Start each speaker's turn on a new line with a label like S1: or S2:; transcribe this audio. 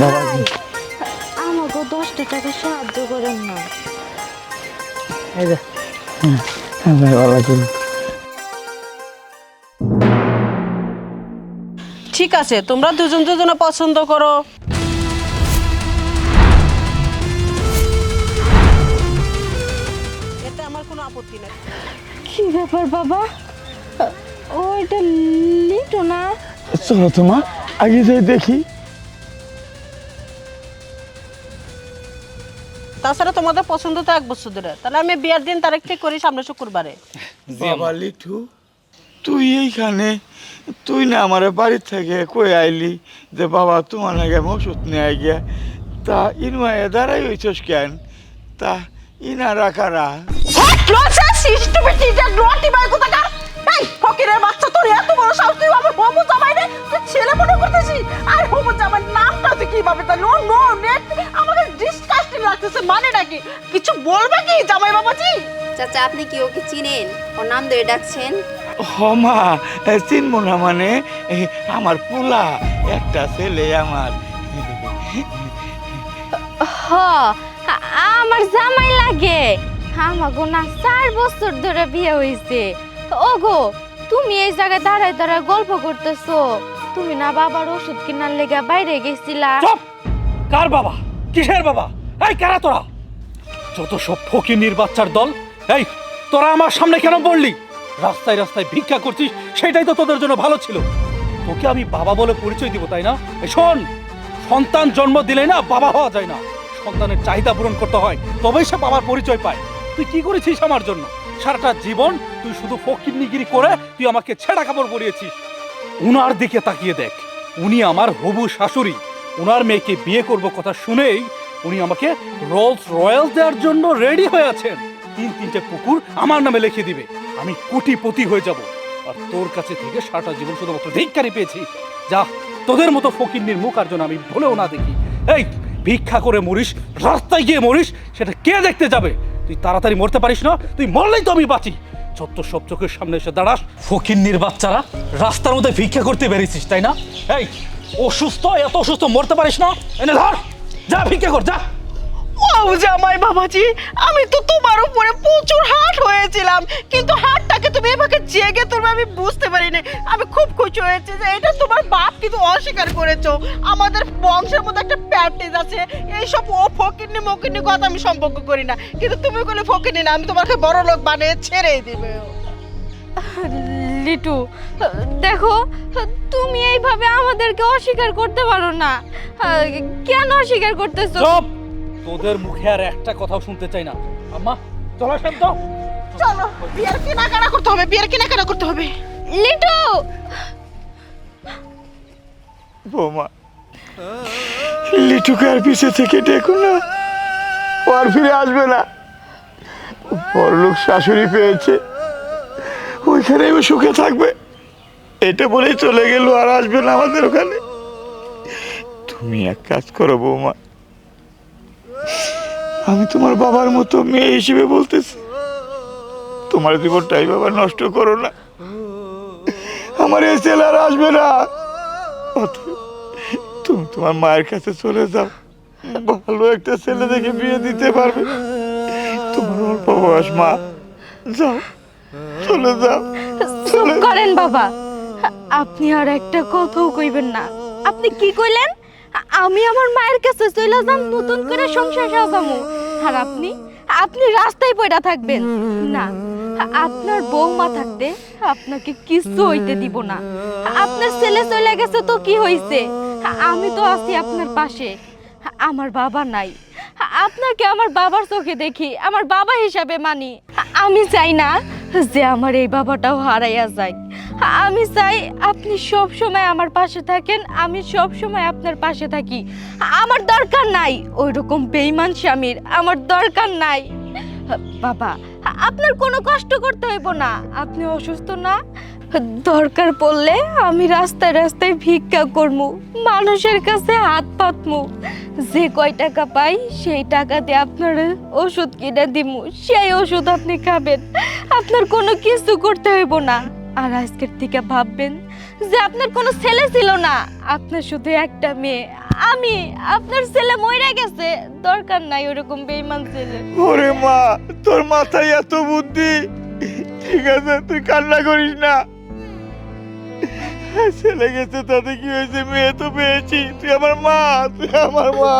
S1: বাবাজি।
S2: আমাকে দশটা টাকা সাহায্য করেন না।
S1: এই যে হ্যাঁ ভাই বাবাজি
S3: ঠিক আছে তোমরা দুজন দুজনে পছন্দ করো। এতে আমার কোনো আপত্তি নেই।
S2: কি ব্যাপার বাবা? ওইটা লিটো না?
S1: চলো তোমা আগে যাই দেখি।
S3: তাছাড়া তোমাদের পছন্দ তো এক বছর ধরে। তাহলে আমি বিয়ার দিন তারিখ ঠিক করি সামনে শুক্রবারে।
S1: বাবা লিটু তুই এইখানে তুই না আমার বাড়ির থেকে কই আইলি যে বাবা তোমার আগে ওষুধ নিয়ে গিয়া। তা ইনমায়ে দাঁড়াই হইছস কেন? তা ইনারা কারা
S3: এই ফকিরের বাচ্চা তোর এত বড় সাহস তুই আমার রে তুই ছেলে মনে করতেছিস? লাগতেছে মানে নাকি? কিছু বলবে কি জামাই বাবাজি?
S4: চাচা আপনি কি ওকে চিনেন? ওর নাম ধরে ডাকছেন।
S1: হমা চিনব না মানে? আমার পোলা একটা ছেলে আমার।
S2: হ আমার জামাই লাগে। আমাগো না চার বছর ধরে বিয়ে হয়েছে ওগো তুমি এই জায়গায় দাঁড়ায় দাঁড়ায় গল্প করতেছো। তুমি না বাবার ওষুধ কেনার লেগে বাইরে গেছিলা।
S5: কার বাবা? কিসের বাবা? এই, কারা তোরা? যত সব ফকিনির বাচ্চার দল, এই, তোরা আমার সামনে কেন বললি রাস্তায় রাস্তায় ভিক্ষা করছিস, সেটাই তো তোদের জন্য ভালো ছিল। তোকে আমি বাবা বলে পরিচয় দিব, তাই না? শোন, সন্তান জন্ম দিলে না বাবা হওয়া যায় না। সন্তানের চাহিদা পূরণ করতে হয়, তবেই সে বাবার পরিচয় পায়। তুই কি করেছিস আমার জন্য? সারাটা জীবন তুই শুধু ফকিরনিগিরি করে তুই আমাকে ছেঁড়া কাপড় পরিয়েছিস। উনার দিকে তাকিয়ে দেখ। উনি আমার হবু শাশুড়ি। উনার মেয়েকে বিয়ে করব কথা শুনেই উনি আমাকে রোলস রয়্যাল দেওয়ার জন্য রেডি হয়ে আছেন। তিন তিনটে পুকুর আমার নামে লিখে দিবে। আমি কোটিপতি হয়ে যাব। আর তোর কাছে থেকে সারাটা জীবন শুধুমাত্র ধিক্কারি পেয়েছি। যা, তোদের মতো ফকিন্নির মুখ আর জন্য আমি ভুলেও না দেখি। এই, ভিক্ষা করে মরিস, রাস্তায় গিয়ে মরিস, সেটা কে দেখতে যাবে? তুই তাড়াতাড়ি মরতে পারিস না, তুই মরলেই তো আমি বাঁচি। যত সব চোখের সামনে এসে দাঁড়াস। ফকিন্নির বাচ্চারা রাস্তার মধ্যে ভিক্ষা করতে বেরিয়েছিস, তাই না? এই, অসুস্থ, এত অসুস্থ মরতে পারিস না? এনে ধর! যা ভিক্ষা কর যা।
S3: ও জামাই বাবাজি আমি তো তোমার উপরে প্রচুর হাট হয়েছিলাম কিন্তু হাটটাকে তুমি এভাবে জেগে তুমি আমি বুঝতে পারিনি। আমি খুব খুশি হয়েছি যে এটা তোমার বাপ কিন্তু অস্বীকার করেছ। আমাদের বংশের মধ্যে একটা প্র্যাকটিস আছে এইসব ও ফকিরনি মকিরনি কথা আমি সম্পর্ক করি না। কিন্তু তুমি কোনো ফকিরনি না আমি তোমাকে বড় লোক বানিয়ে ছেড়েই দিবে।
S2: লিটু দেখো তুমি এইভাবে আমাদেরকে অস্বীকার করতে পারো না। কেন অস্বীকার করতেছো?
S5: চুপ! তোদের মুখে আর একটা কথাও শুনতে চাই না। আম্মা চলো শান্ত
S3: চলো বিয়ের কেনাকাটা করতে হবে বিয়ের কেনাকাটা করতে হবে।
S2: লিটু!
S1: বৌমা লিটুকে আর পিছে থেকে দেখো না। ও আর ফিরে আসবে না। বড় লোক শাশুড়ি পেয়েছে। ওইখানে ও সুখে থাকবে। এটা বলেই চলে গেল আর আসবে না আমাদের ওখানে। তুমি এক কাজ করো বৌমা। আমি তোমার বাবার মতো মেয়ে হিসেবে বলতেছি। তোমার জীবনটাই বাবা নষ্ট করো না। আমার এই ছেলে আর আসবে না। তুমি তোমার মায়ের কাছে চলে যাও। ভালো একটা ছেলে দেখে বিয়ে দিতে পারবে। তোমার অল্প বয়স, মা। যাও। চলে যাও
S2: চুপ করেন বাবা। আপনি আর একটা কথাও কইবেন না। আপনি কি কইলেন? আমি আমার মায়ের কাছে চলে যাম নতুন করে সংসার সাজামু। আর আপনি? আপনি রাস্তায় পড়া থাকবেন। না আপনার বৌমা থাকতে আপনাকে কিছু হইতে দিব না। আপনার ছেলে চলে গেছে তো কি হইছে? আমি তো আছি আপনার পাশে। আমার বাবা নাই। আপনাকে আমার বাবার চোখে দেখি আমার বাবা হিসাবে মানি। আমি চাই না যে আমার এই বাবাটাও হারাইয়া যায়। আমি চাই আপনি সব সময় আমার পাশে থাকেন, আমি সব সময় আপনার পাশে থাকি। আমার দরকার নাই ওই রকম বেইমান স্বামীর, আমার দরকার নাই। বাবা, আপনার কোনো কষ্ট করতে হইব না, আপনি অসুস্থ না। দরকার পড়লে আমি রাস্তায় রাস্তায় ভিক্ষা করমু, মানুষের কাছে হাত পাতমু। যে কয় টাকা পাই সেই টাকা দিয়ে আপনার ওষুধ কিনে দিমু, সেই ওষুধ আপনি খাবেন। আপনার কোনো কিছু করতে হইব না। আর আজকের থেকে ভাববেন যে আপনার কোনো ছেলে ছিল না। আপনার শুধু একটা মেয়ে। আমি, আপনার ছেলে মরে গেছে। দরকার নাই ওরকম বেইমান ছেলে।
S1: ওরে মা, তোর মাথায় এত বুদ্ধি। ঠিক আছে, তুই কান্না করিস না। ছেলে গেছে, তাতে কি হয়েছে? মেয়ে তো পেয়েছি। তুই আমার মা, তুই আমার মা।